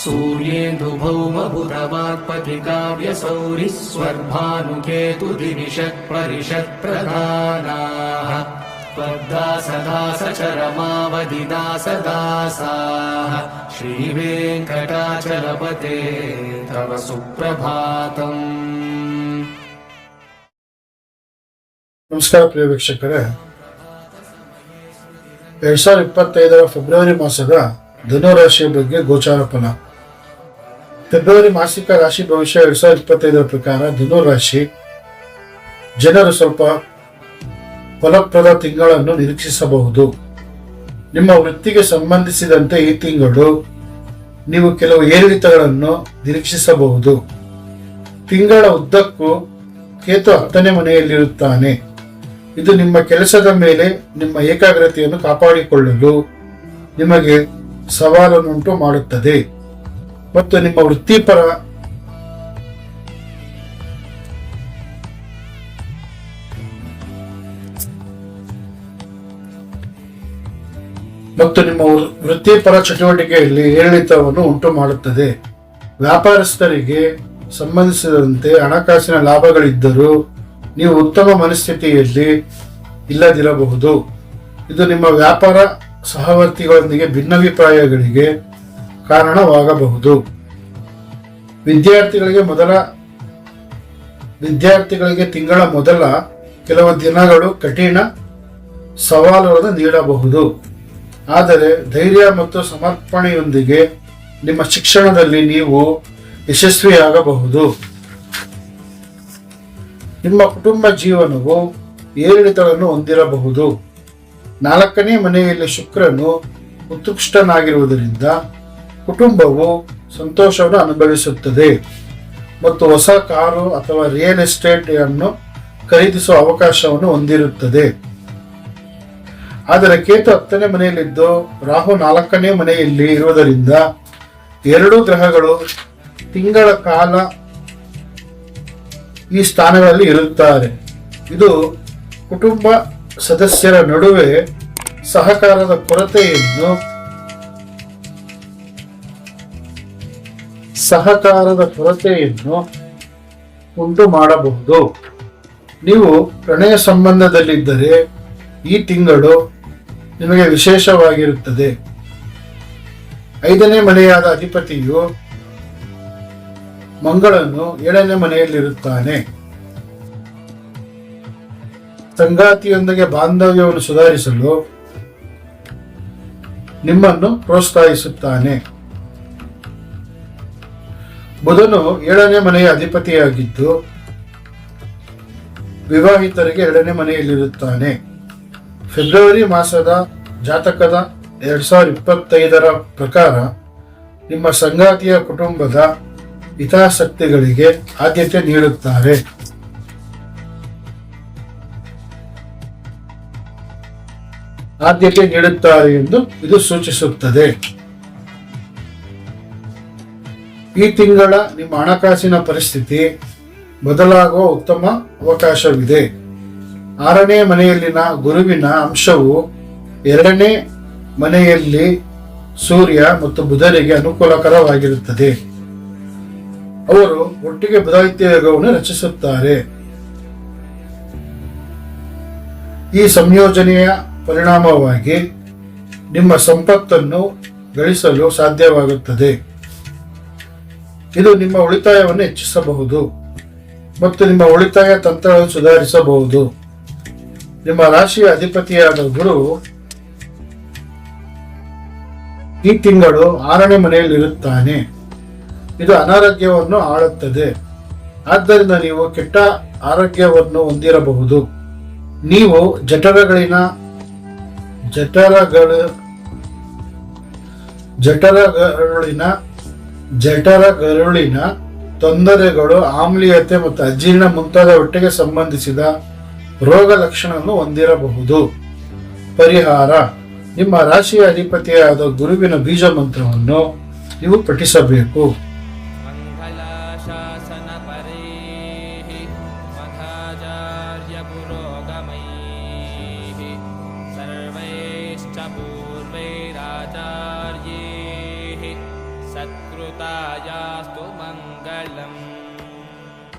सूर्येन्दुभौमभुरवाक्पतिकाव्यसौरिः स्वर्भानुकेतुदिविषत्परिषत्प्रधानाः पद्दासदासचरमावधिदासदासाः श्रीवेङ्कटाचलपते तव सुप्रभातम् ನಮಸ್ಕಾರ ಪ್ರಿಯ ವೀಕ್ಷಕರೇ ಎರಡ್ ಸಾವಿರದ ಇಪ್ಪತ್ತೈದರ ಫೆಬ್ರವರಿ ಮಾಸದ ಧನು ರಾಶಿಯ ಬಗ್ಗೆ ಗೋಚಾರ ಫಲ ಫೆಬ್ರವರಿ ಮಾಸಿಕ ರಾಶಿ ಭವಿಷ್ಯ ಎರಡ್ ಸಾವಿರದ ಇಪ್ಪತ್ತೈದರ ಪ್ರಕಾರ ಧನು ರಾಶಿ ಜನರು ಸ್ವಲ್ಪ ಫಲಪ್ರದ ತಿಂಗಳನ್ನು ನಿರೀಕ್ಷಿಸಬಹುದು ನಿಮ್ಮ ವೃತ್ತಿಗೆ ಸಂಬಂಧಿಸಿದಂತೆ ಈ ತಿಂಗಳು ನೀವು ಕೆಲವು ಏರಿಳಿತಗಳನ್ನು ನಿರೀಕ್ಷಿಸಬಹುದು ತಿಂಗಳ ಉದ್ದಕ್ಕೂ ಕೇತು ಹತ್ತನೇ ಮನೆಯಲ್ಲಿರುತ್ತಾನೆ ಇದು ನಿಮ್ಮ ಕೆಲಸದ ಮೇಲೆ ನಿಮ್ಮ ಏಕಾಗ್ರತೆಯನ್ನು ಕಾಪಾಡಿಕೊಳ್ಳಲು ನಿಮಗೆ ಸವಾಲನ್ನುಂಟು ಮಾಡುತ್ತದೆ ಮತ್ತು ನಿಮ್ಮ ವೃತ್ತಿಪರ ಮತ್ತು ನಿಮ್ಮ ವೃತ್ತಿಪರ ಚಟುವಟಿಕೆಯಲ್ಲಿ ಏರಿಳಿತವನ್ನು ಉಂಟು ಮಾಡುತ್ತದೆ. ವ್ಯಾಪಾರಸ್ಥರಿಗೆ ಸಂಬಂಧಿಸಿದಂತೆ ಹಣಕಾಸಿನ ಲಾಭಗಳಿದ್ದರೂ ನೀವು ಉತ್ತಮ ಮನಸ್ಥಿತಿಯಲ್ಲಿ ಇಲ್ಲದಿರಬಹುದು. ಇದು ನಿಮ್ಮ ವ್ಯಾಪಾರ ಸಹವರ್ತಿಗಳೊಂದಿಗೆ ಭಿನ್ನಾಭಿಪ್ರಾಯಗಳಿಗೆ ಕಾರಣವಾಗಬಹುದು. ವಿದ್ಯಾರ್ಥಿಗಳಿಗೆ ಮೊದಲ, ವಿದ್ಯಾರ್ಥಿಗಳಿಗೆ ತಿಂಗಳ ಮೊದಲ ಕೆಲವು ದಿನಗಳು ಕಠಿಣ ಸವಾಲುಗಳನ್ನು ನೀಡಬಹುದು. ಆದರೆ ಧೈರ್ಯ ಮತ್ತು ಸಮರ್ಪಣೆಯೊಂದಿಗೆ ನಿಮ್ಮ ಶಿಕ್ಷಣದಲ್ಲಿ ನೀವು ಯಶಸ್ವಿಯಾಗಬಹುದು. ನಿಮ್ಮ ಕುಟುಂಬ ಜೀವನವು ಏರಿಳಿತಗಳನ್ನು ಹೊಂದಿರಬಹುದು. ನಾಲ್ಕನೇ ಮನೆಯಲ್ಲಿ ಶುಕ್ರನು ಉತ್ಕೃಷ್ಟನಾಗಿರುವುದರಿಂದ ಕುಟುಂಬವು ಸಂತೋಷವನ್ನು ಅನುಭವಿಸುತ್ತದೆ. ಮತ್ತು ಹೊಸ ಕಾರು ಅಥವಾ ರಿಯಲ್ ಎಸ್ಟೇಟ್ ಅನ್ನು ಖರೀದಿಸುವ ಅವಕಾಶವನ್ನು ಹೊಂದಿರುತ್ತದೆ. ಆದರೆ ಕೇತು ಹತ್ತನೇ ಮನೆಯಲ್ಲಿದ್ದು, ರಾಹು ನಾಲ್ಕನೇ ಮನೆಯಲ್ಲಿ ಇರುವುದರಿಂದ ಎರಡು ಗ್ರಹಗಳು ತಿಂಗಳ ಕಾಲ ಈ ಸ್ಥಾನಗಳಲ್ಲಿ ಇರುತ್ತಾರೆ. ಇದು ಕುಟುಂಬ ಸದಸ್ಯರ ನಡುವೆ ಸಹಕಾರದ ಕೊರತೆಯನ್ನು ಸಹಕಾರದ ಕೊರತೆಯನ್ನು ಉಂಟು ಮಾಡಬಹುದು. ನೀವು ಪ್ರಣಯ ಸಂಬಂಧದಲ್ಲಿದ್ದರೆ ಈ ತಿಂಗಳು ನಿಮಗೆ ವಿಶೇಷವಾಗಿರುತ್ತದೆ. ಐದನೇ ಮನೆಯಾದ ಅಧಿಪತಿಯು ಮಂಗಳನ್ನು ಏಳನೇ ಮನೆಯಲ್ಲಿರುತ್ತಾನೆ. ಸಂಗಾತಿಯೊಂದಿಗೆ ಬಾಂಧವ್ಯವನ್ನು ಸುಧಾರಿಸಲು ನಿಮ್ಮನ್ನು ಪ್ರೋತ್ಸಾಹಿಸುತ್ತಾನೆ. ಬುಧನು ಏಳನೇ ಮನೆಯ ಅಧಿಪತಿಯಾಗಿದ್ದು ವಿವಾಹಿತರಿಗೆ ಎರಡನೇ ಮನೆಯಲ್ಲಿರುತ್ತಾನೆ. ಫೆಬ್ರವರಿ ಮಾಸದ ಜಾತಕದ ಎರಡ್ ಸಾವಿರದ ಇಪ್ಪತ್ತೈದರ ಪ್ರಕಾರ ನಿಮ್ಮ ಸಂಗಾತಿಯ ಕುಟುಂಬದ ಹಿತಾಸಕ್ತಿಗಳಿಗೆ ಆದ್ಯತೆ ನೀಡುತ್ತಾರೆ. ಆದ್ಯತೆ ನೀಡುತ್ತಾರೆ ಎಂದು ಇದು ಸೂಚಿಸುತ್ತದೆ. ಈ ತಿಂಗಳ ನಿಮ್ಮ ಹಣಕಾಸಿನ ಪರಿಸ್ಥಿತಿ ಬದಲಾಗುವ ಉತ್ತಮ ಅವಕಾಶವಿದೆ. ಆರನೇ ಮನೆಯಲ್ಲಿನ ಗುರುವಿನ ಅಂಶವು ಎರಡನೇ ಮನೆಯಲ್ಲಿ ಸೂರ್ಯ ಮತ್ತು ಬುಧರಿಗೆ ಅನುಕೂಲಕರವಾಗಿರುತ್ತದೆ. ಅವರು ಒಟ್ಟಿಗೆ ಬುಧಾದಿತ್ಯ ಯೋಗವನ್ನು ರಚಿಸುತ್ತಾರೆ. ಈ ಸಂಯೋಜನೆಯ ಪರಿಣಾಮವಾಗಿ ನಿಮ್ಮ ಸಂಪತ್ತನ್ನು ಗಳಿಸಲು ಸಾಧ್ಯವಾಗುತ್ತದೆ. ಇದು ನಿಮ್ಮ ಉಳಿತಾಯವನ್ನು ಹೆಚ್ಚಿಸಬಹುದು ಮತ್ತು ನಿಮ್ಮ ಉಳಿತಾಯ ತಂತ್ರವನ್ನು ಸುಧಾರಿಸಬಹುದು. ನಿಮ್ಮ ರಾಶಿಯ ಅಧಿಪತಿಯಾದ ಗುರು ಈ ತಿಂಗಳು ಆರನೇ ಮನೆಯಲ್ಲಿರುತ್ತಾನೆ ಇದು ಅನಾರೋಗ್ಯವನ್ನು ಆಳುತ್ತದೆ. ಆದ್ದರಿಂದ ನೀವು ಕೆಟ್ಟ ಆರೋಗ್ಯವನ್ನು ಹೊಂದಿರಬಹುದು. ನೀವು ಜಠರಗಳಿನ ಜಠರಗಳ ಜಠರಗರುಳಿನ ಜಠರಗರುಳಿನ ತೊಂದರೆಗಳು, ಆಮ್ಲೀಯತೆ ಮತ್ತು ಅಜೀರ್ಣ ಮುಂತಾದ ಹೊಟ್ಟೆಗೆ ಸಂಬಂಧಿಸಿದ ರೋಗ ಲಕ್ಷಣವನ್ನು ಹೊಂದಿರಬಹುದು. ಪರಿಹಾರ. ನಿಮ್ಮ ರಾಶಿಯ ಅಧಿಪತಿಯಾದ ಗುರುವಿನ ಬೀಜ ಮಂತ್ರವನ್ನು ನೀವು ಪಠಿಸಬೇಕು. सुतायास्तु मङ्गलम्